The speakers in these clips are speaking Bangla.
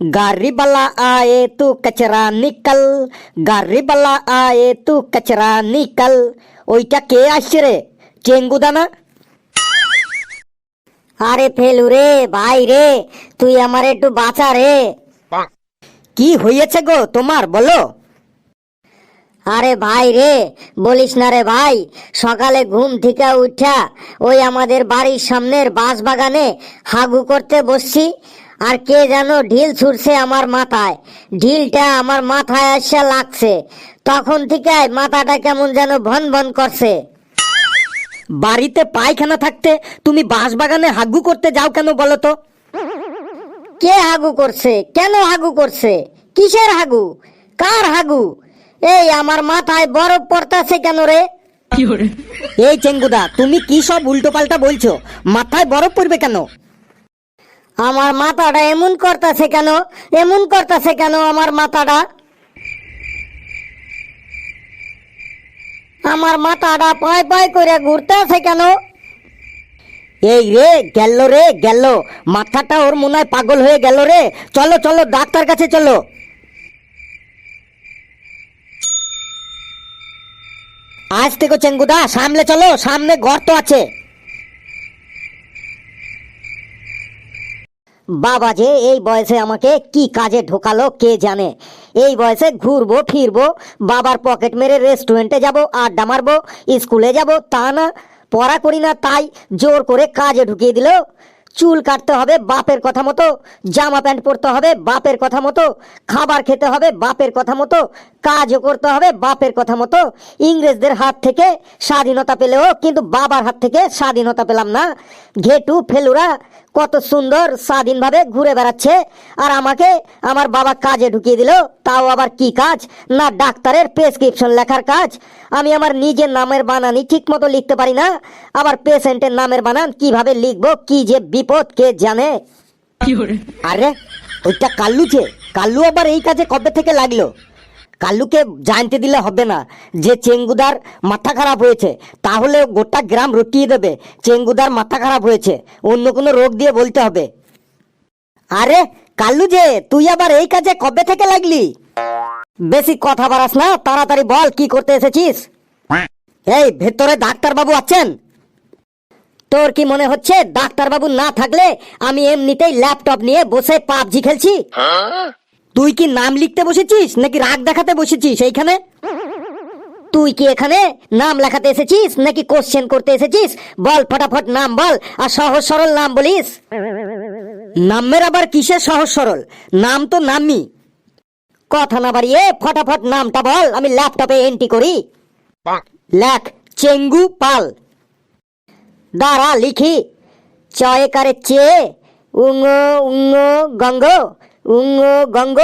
गाड़ी वाला आए तू कचरा निकल গাড়ি বালা আয়ে তু কচরা নিকল ওইটা কে আসছে রে চেঙ্গুদা না আরে ফেলু রে ভাই রে তুই আমার একটু বাঁচা রে কি হয়েছে গো তোমার বলো আরে ভাই রে বলিস না রে ভাই সকালে ঘুম থেকে উঠা ওই আমাদের বাড়ির সামনের বাঁশ বাগানে হাগু করতে বসছি আর কে যেন ঢিল ছুটছে আমার মাথায়। ঢিলটা আমার মাথায় আসা লাগছে। তখন থেকে মাথাটা কেমন যেন ভন ভন করছে। বাড়িতে পায়খানা থাকতে তুমি বাঁশবাগানে হাগু করতে যাও কেন বলো তো? কে হাগু করছে? কেন হাগু করছে? কিসের হাগু? কার হাগু? এই আমার মাথায় বরফ পড়তাছে কেন রে? এই চেঙ্গুদা তুমি কি সব উল্টো পাল্টা বলছো? মাথায় বরফ পড়বে কেন? আমার মাথাটা এমন করতেছে কেন? এমন করতেছে কেন আমার মাথাটা? আমার মাথাটা পায় পায় করে ঘুরতেছে কেন? এই রে, গেল রে, গেল। মাথাটা ওর মনে হয় পাগল হয়ে গেল রে। চলো চলো, ডাক্তার কাছে চলো। আজ থেকে চেঙ্গুদা সামনে চলো, সামনে গর্ত আছে। বাবা যে এই বয়সে আমাকে কি কাজে ঢোকালো কে জানে? এই বয়সে ঘুরবো, ফিরবো, বাবার পকেট মেরে রেস্টুরেন্টে যাব, আড্ডা মারবো, স্কুলে যাব, তা না, পড়া করি না, তাই জোর করে কাজে ঢুকিয়ে দিল। চুল কাটতে হবে বাপের কথা মতো, জামা প্যান্ট পরতে হবে বাপের কথা মতো, খাবার খেতে হবে বাপের কথা মতো, কাজও করতে হবে বাপের কথা মতো। ইংরেজদের হাত থেকে স্বাধীনতা পেলেও কিন্তু বাবার হাত থেকে স্বাধীনতা পেলাম না। ঘেটু, ফেলুরা কত সুন্দর স্বাধীনভাবে ঘুরে বেড়াচ্ছে। আর আমাকে আমার বাবা কাজে ঢুকিয়ে দিল তাও আবার কি কাজ? না ডাক্তারের প্রেসক্রিপশন লেখার কাজ। আমি আমার নিজের নামের বানানই ঠিক মতো লিখতে পারি না। আবার পেশেন্টের নামের বানান কীভাবে লিখব কি যে বিপদ কে জানে? আরে ওইটা কাল্লুছে কাল্লু আবার এই কাজে কবে থেকে লাগল? কাল্লুকে জানতে দিলে হবে না। যে চেঙ্গুদার মাথা খারাপ হয়েছে, তাহলে গোটা গ্রাম রটিয়ে দেবে। চেঙ্গুদার মাথা খারাপ হয়েছে, অন্য কোনো রোগ দিয়ে বলতে হবে। আরে কাল্লু যে, তুই আবার এই কাজে কবে থেকে লাগলি? বেশি কথা বাড়াস না, তাড়াতাড়ি বল, কি করতে এসেছিস? এই, ভেতরে ডাক্তারবাবু আছেন? তোর কি মনে হচ্ছে, ডাক্তারবাবু না থাকলে আমি এমনিতেই ল্যাপটপ নিয়ে বসে পাবজি খেলছি? তুই কি নাম লিখতে বসেছিস নাকি রাগ দেখাতে বসেছিস এইখানে? তুই কি এখানে নাম লেখাতে এসেছিস নাকি কোশ্চেন করতে এসেছিস? বল ফটাফট নাম বল আর সহজ সরল নাম বলিস। নামের আবার কিসের সহজ সরল? নাম তো নামই। কথা না বাড়িয়ে ফটাফট নামটা বল, আমি ল্যাপটপে এন্ট্রি করি। লেখ, চেঙ্গু পাল। দাঁড়া, লিখি। চয়ে কারে চে উঙ্গ উঙ্গ গঙ্গ। উঙ্গ গঙ্গ।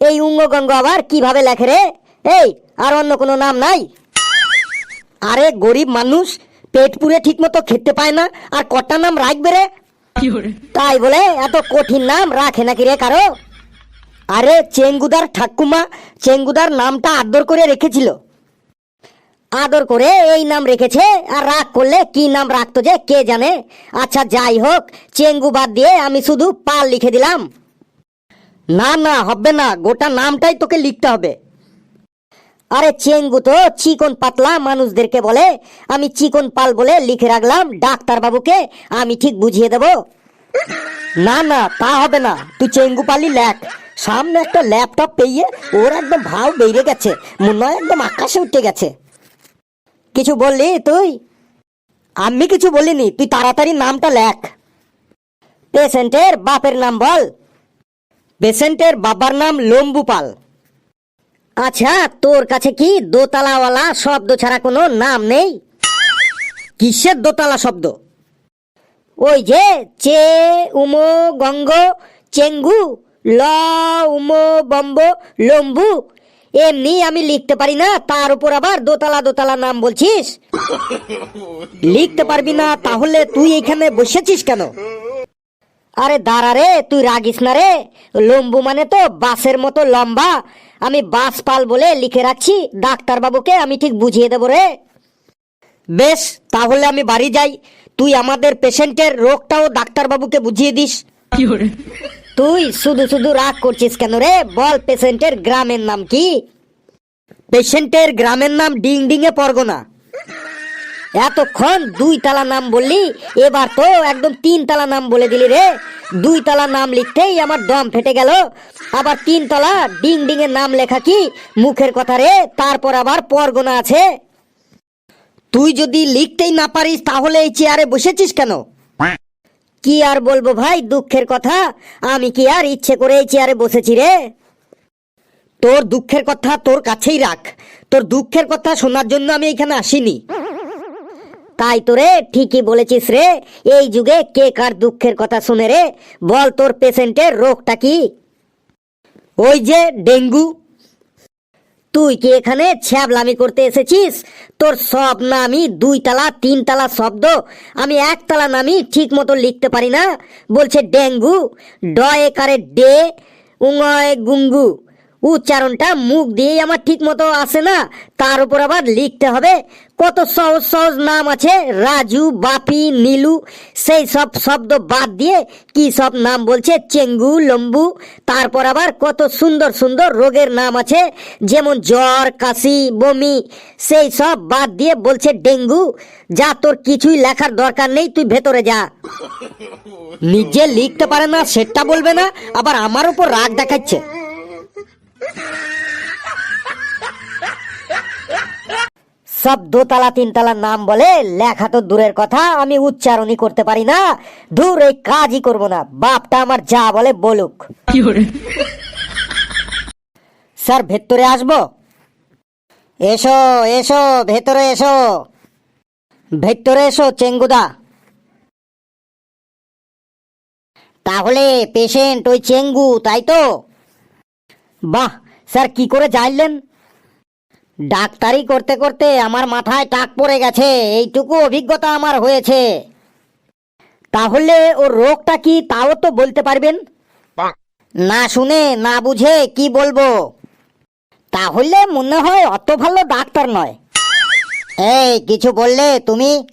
এই উঙ্গ গঙ্গ আবার কীভাবে লেখে রে? এই আর অন্য কোনো নাম নাই। আরে গরিব মানুষ পেট পুরে ঠিক মতো খেতে পায় না আর কটা নাম রাখবে রে? তাই বলে এত কঠিন নাম রাখে নাকি রে কারও? আরে চেঙ্গুদার ঠাকুমা চেঙ্গুদার নামটা আদর করে রেখেছিল। আদর করে এই নাম রেখেছে আর রাগ করলে কি নাম রাখতো যে কে জানে? আচ্ছা যাই হোক চেঙ্গু বাদ দিয়ে আমি শুধু পাল লিখে দিলাম। না না, হবে না। গোটা নামটাই তোকে লিখতে হবে। আরে চেঙ্গু তো, চিকন পাতলা মানুষদেরকে বলে, আমি চিকন পাল বলে লিখে রাখলাম ডাক্তার বাবুকে আমি ঠিক বুঝিয়ে দেব। না না, তা হবে না। তুই চেঙ্গু পালি লেখ। সামনে একটা ল্যাপটপ পেয়ে ওর একদম ভাও বেড়ে গেছে। মনে একদম আকাশে উঠে গেছে। কিছু বললি তুই? আমি কিছু বলিনি। তুই তাড়াতাড়ি নামটা লেখ। পেশেন্টের বাপের নাম বল। পেশেন্টের বাবার নাম লম্বু পাল আচ্ছা তোর কাছে কি দোতলাওয়ালা শব্দ ছাড়া কোনো নাম নেই? কিসের দোতলা শব্দ? ওই যে চে উমো গঙ্গ চেঙ্গু ল উমো বম্ব লম্বু। এমনি আমি লিখতে পারি না তার উপর আবার দোতলা দোতলা নাম বলছিস? লিখতে পারবি না তাহলে তুই এখানে বসেছিস কেন? আরে দাঁড়া রে তুই রাগিস না রে। লম্বু মানে তো বাসের মতো লম্বা। আমি বাস পাল বলে লিখে রাখছি ডাক্তার বাবুকে আমি ঠিক বুঝিয়ে দেবো রে। বেশ তাহলে আমি বাড়ি যাই। তুই আমাদের পেশেন্টের রোগটাও ডাক্তারবাবুকে বুঝিয়ে দিস। তুই শুধু শুধু রাগ করছিস কেন রে? বল পেশেন্টের গ্রামের নাম কি? পেশেন্টের গ্রামের নাম ডিং ডিঙে পরগনা। এতক্ষণ দুই তালা নাম বললি, এবার তো একদম তিন তালা নাম বলে দিলি রে। দুই তালা নাম লিখতেই আমার দম ফেটে গেল। আবার তিন তলা ডিং ডিং এর নাম লেখা কি? মুখের কথা রে, তারপর আবার পরগনা আছে। তুই যদি লিখতেই না পারিস, তাহলে এই চেয়ারে বসেছিস কেন? কি আর বলব ভাই, দুঃখের কথা। আমি কি আর ইচ্ছে করে এই চেয়ারে বসেছি রে? তোর দুঃখের কথা তোর কাছেই রাখ। তোর দুঃখের কথা শোনার জন্য আমি এখানে আসিনি। তাই তো রে ঠিকই বলেছিস রে। এই যুগে কে কার দুঃখের কথা শুনে রে? বল তোর পেশেন্টের রোগটা কি? ওই যে ডেঙ্গু। তুই কি এখানে ছ্যাবলামি করতে এসেছিস? তোর সব নামই দুই তালা তিন তালা শব্দ। আমি এক তালা নামই ঠিক মতো লিখতে পারি না। বলছে ডেঙ্গু, ড একারে ডে, উঙয় গুঙ্গু। উচ্চারণটা মুখ দিয়ে আমার ঠিক মতো আসে না। তার উপর আবার লিখতে হবে। কত সহজ সহজ নাম আছে? রাজু, বাপি, নীলু, সেই সব শব্দ বাদ দিয়ে কি সব নাম বলছে? চেঙ্গু, লম্বু, তারপর আবার কত সুন্দর সুন্দর রোগের নাম আছে? যেমন জ্বর, কাশি, বমি, সেই সব বাদ দিয়ে বলছে ডেঙ্গু। যা তোর কিছুই লেখার দরকার নেই, তুই ভেতরে যা। নিজে লিখতে পারে না, সেটা বলবে না, আবার আমার উপর রাগ দেখাচ্ছে। সব দোতলা তিনতলা নাম বলে লেখা তো দূরের কথা আমি উচ্চারণই করতে পারি না। দূর এই কাজই করব না বাপটা আমার যা বলে বলুক। স্যার ভেতরে আসব? এসো এসো ভেতরে এসো। ভেতরে এসো চেঙ্গুদা। তাহলে পেশেন্ট ওই চেঙ্গু তাই তো? বাহ স্যার কি করে জানলেন? ডাক্তারি করতে করতে আমার মাথায় টাক পড়ে গেছে। এইটুকু অভিজ্ঞতা আমার হয়েছে। তাহলে ওর রোগটা কি তাও তো বলতে পারবেন? না শুনে, না বুঝে কি বলব? তাহলে মনে হয় অত ভালো ডাক্তার নয়। এই, কিছু বললে তুমি?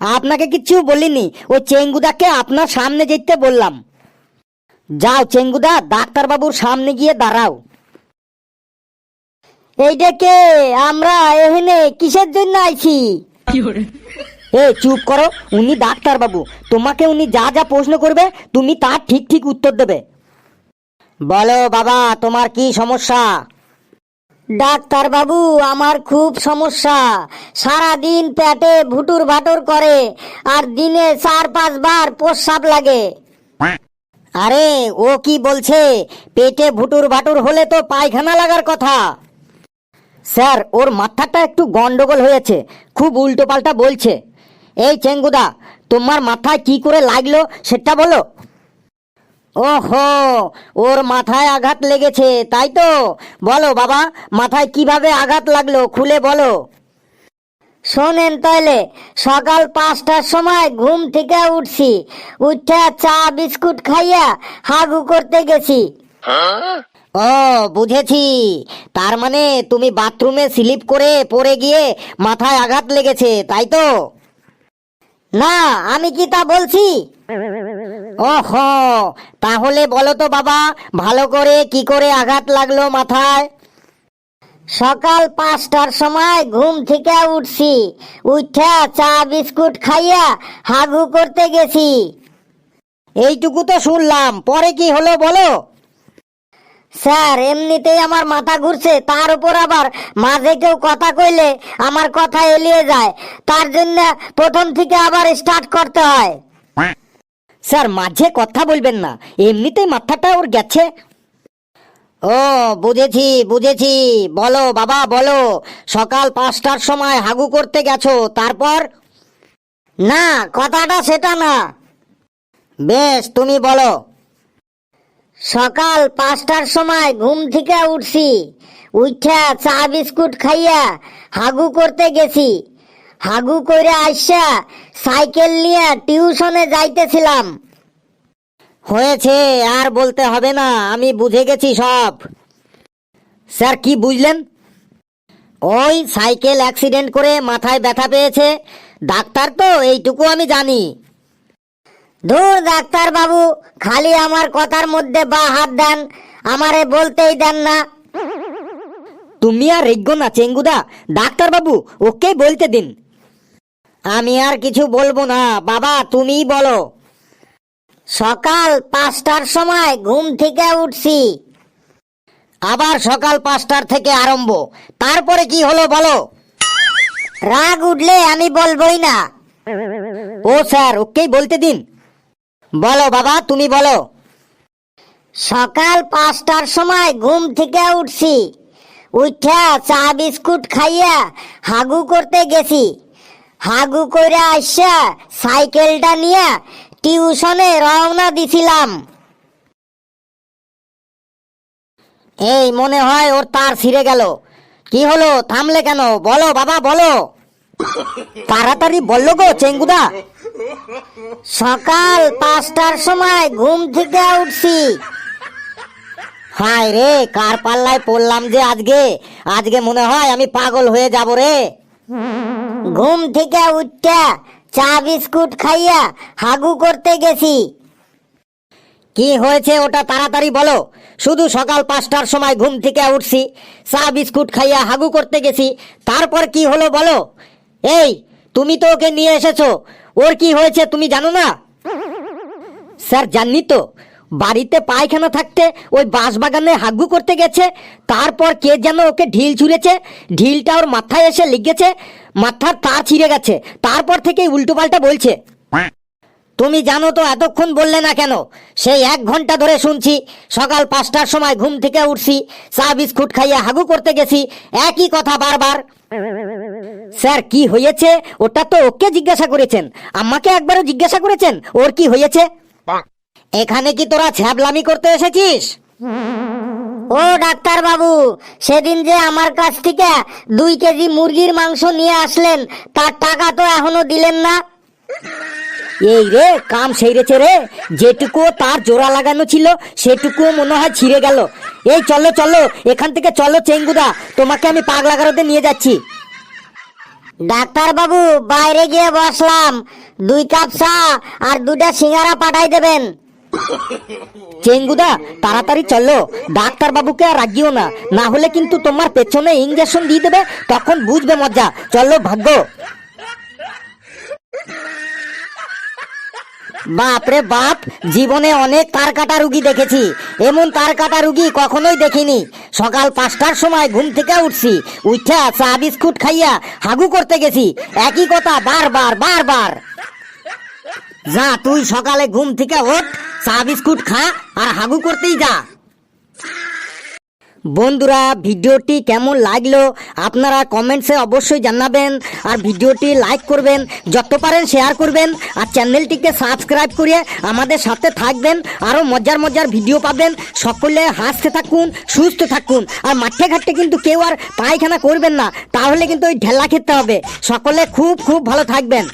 আপনাকে কিছু বলিনি। ওই চেঙ্গুদাকে আপনার সামনে যেতে বললাম। যাও চেঙ্গুদা, ডাক্তারবাবুর সামনে গিয়ে দাঁড়াও। এইটা কে? আমরা এখানে কিসের জন্য আইছি? এ চুপ করো উনি ডাক্তারবাবু তোমাকে উনি যা যা প্রশ্ন করবে তুমি তার ঠিক ঠিক উত্তর দেবে। বলো বাবা তোমার কি সমস্যা? ডাক্তার বাবু আমার খুব সমস্যা। সারা দিন পেটে ভুটুর ভাটুর করে আর দিনে চার পাঁচবার প্রস্রাব লাগে। আরে ও কি বলছে? পেটে ভুটুর ভাটুর হলে তো পায়খানা লাগার কথা। স্যার, ওর মাথাটা একটু গন্ডগোল হয়েছে। খুব উল্টো পাল্টা বলছে। এই চেঙ্গুদা, তোমার মাথায় কি করে লাগল সেটা বলো। ও ওহো, ওর মাথায় আঘাত লেগেছে, তাই তো? বলো বাবা, মাথায় কীভাবে আঘাত লাগল খুলে বলো। শোনেন তাহলে সকাল পাঁচটার সময় ঘুম থেকে উঠছি, উঠে চা, বিস্কুট খাইয়া হাগু করতে গেছি। ও, বুঝেছি। তার মানে তুমি বাথরুমে স্লিপ করে পড়ে গিয়ে মাথায় আঘাত লেগেছে, তাই তো? না, আমি কি তা বলছি? ওহো, তাহলে বলো তো বাবা, ভালো করে কি করে আঘাত লাগল মাথায়? সকাল পাঁচটার সময় ঘুম থেকে উঠছি উঠে চা, বিস্কুট খাইয়া হাগু করতে গেছি। এইটুকু তো শুনলাম, পরে কি হলো বলো? স্যার, এমনিতেই আমার মাথা ঘুরছে, তার উপর আবার মাঝে কেউ কথা কইলে আমার কথা এলিয়ে যায়। তার জন্য প্রথম থেকে আবার স্টার্ট করতে হয়। স্যার, মাঝে কথা বলবেন না, এমনিতেই মাথাটা ওর গেছে। ও, বুঝেছি বুঝেছি, বলো বাবা, বলো, সকাল পাঁচটার সময় হাগু করতে গেছো, তারপর? না, কথাটা সেটা না। বেশ, তুমি বলো। সকাল পাঁচটার সময় ঘুম থেকে উঠছি উঠা চা বিস্কুট খাইয়া হাগু করতে গেছি। হাগু করে আইসা সাইকেল নিয়ে টিউশনে যাইতেছিলাম। হয়েছে, আর বলতে হবে না, আমি বুঝে গেছি সব। স্যার, কি বুঝলেন? ওই সাইকেল অ্যাক্সিডেন্ট করে মাথায় ব্যথা পেয়েছে। ডাক্তার তো, এইটুকু আমি জানি। দূর ডাক্তার বাবু খালি আমার কথার মধ্যে বা হাত দেন আমারে বলতেই দেন না। তুমি আর রেগ্য না চেঙ্গুদা। ডাক্তার বাবু ওকে বলতে দিন। আমি আর কিছু বলব না বাবা তুমিই বলো। সকাল পাঁচটার সময় ঘুম থেকে উঠছি। আবার সকাল পাঁচটার থেকে আরম্ভ। তারপরে কি হলো বলো? রাগ উঠলে আমি বলবোই না। ও স্যার ওকেই বলতে দিন। বলো বাবা, তুমি বলো। সকাল পাঁচটার সময় ঘুম থেকে উঠছি। উঠা চা বিস্কুট খাইয়া হাগু করতে গেছি। হাগু করে আসা সাইকেলটা নিয়ে টিউশনে রওনা দিছিলাম। এই মনে হয় ওর তার ছিঁড়ে গেল। কি হলো, থামলে কেন? বলো বাবা, বলো। তাড়াতাড়ি বলল গো, চেঙ্গুদা। সকাল পাঁচটার সময় ঘুম থেকে উঠছি। হায় রে, কার পাল্লায় পড়লাম যে আজকে? আজকে মনে হয় আমি পাগল হয়ে যাব রে। ঘুম থেকে উঠটা চা বিস্কুট খাইয়া হাগু করতে গেছি। কি হয়েছে ওটা তাড়াতাড়ি বলো? শুধু সকাল পাঁচটার সময় ঘুম থেকে উঠছি, চা বিস্কুট খাইয়া হাগু করতে গেছি, তারপর কি হলো বলো? এই, তুমি তো ওকে নিয়ে এসেছ ওর কি হয়েছে তুমি জানো না? স্যার, জাননি তো? বাড়িতে পায়খানা থাকতে ওই বাঁশবাগানে হাগু করতে গেছে, তারপর কে যেন ওকে ঢিল ছুঁড়েছে, ঢিলটা ওর মাথায় এসে লিখেছে, মাথার তা ছিঁড়ে গেছে, তারপর থেকেই উল্টো পাল্টা বলছে। তুমি জানো তো এতক্ষণ বললে না কেন? সেই এক ঘণ্টা ধরে শুনছি, সকাল পাঁচটার সময় ঘুম থেকে উঠছি, চা, বিস্কুট খাইয়া হাগু করতে গেছি, একই কথা বারবার। স্যার, কি হয়েছে? ওটা তো ওকে জিজ্ঞাসা করেছেন। আমাকে একবারও জিজ্ঞাসা করেছেন? ওর কি হয়েছে? এখানে কি তোরা ছ্যাবলামি করতে এসেছিস? ও ডাক্তার বাবু সেদিন যে আমার কাছ থেকে দুই কেজি মুরগির মাংস নিয়ে আসলেন, তার টাকা তো এখনও দিলেন না। এই রে, কাম সেরেছে রে। যেটুকু তার জোড়া লাগানো ছিল, সেটুকু মনে হয় ছিঁড়ে গেল। এই চলো চলো, এখান থেকে চলো চেঙ্গুদা, তোমাকে আমি পাগলা গারদে নিয়ে যাচ্ছি। ডাক্তার বাবু বাইরে গিয়ে বসলাম। দুই কাপ চা আর দুটা সিঙ্গারা পাঠাই দেবেন। চেঙ্গুদা, তাড়াতাড়ি চলো। ডাক্তার বাবুকে আর রাগিও না। না হলে কিন্তু তোমার পেছনে ইঞ্জেকশন দিয়ে দেবে, তখন বুঝবে মজা। চলো, ভাগ্য। বাপরে বাপ, জীবনে অনেক তার কাটা রুগী দেখেছি। এমন তার কাটা রুগী কখনোই দেখিনি। সকাল পাঁচটার সময় ঘুম থেকে উঠছি উঠা চা বিস্কুট খাইয়া হাগু করতে গেছি। একই কথা বারবার বারবার। যা, তুই সকালে ঘুম থেকে ওঠ, চা বিস্কুট খা আর হাগু করতেই যা। বন্ধুরা, ভিডিওটি কেমন লাগল আপনারা কমেন্টসে অবশ্যই জানাবেন আর ভিডিওটি লাইক করবেন, যত পারেন শেয়ার করবেন আর চ্যানেলটিকে সাবস্ক্রাইব করে আমাদের সাথে থাকবেন আরও মজার মজার ভিডিও পাবেন। সকলে হাসতে থাকুন, সুস্থ থাকুন আর মাঠে ঘাটে কিন্তু কেউ আর পায়খানা করবেন না, তাহলে কিন্তু ওই ঢেলা খেতে হবে। সকলে খুব খুব ভালো থাকবেন।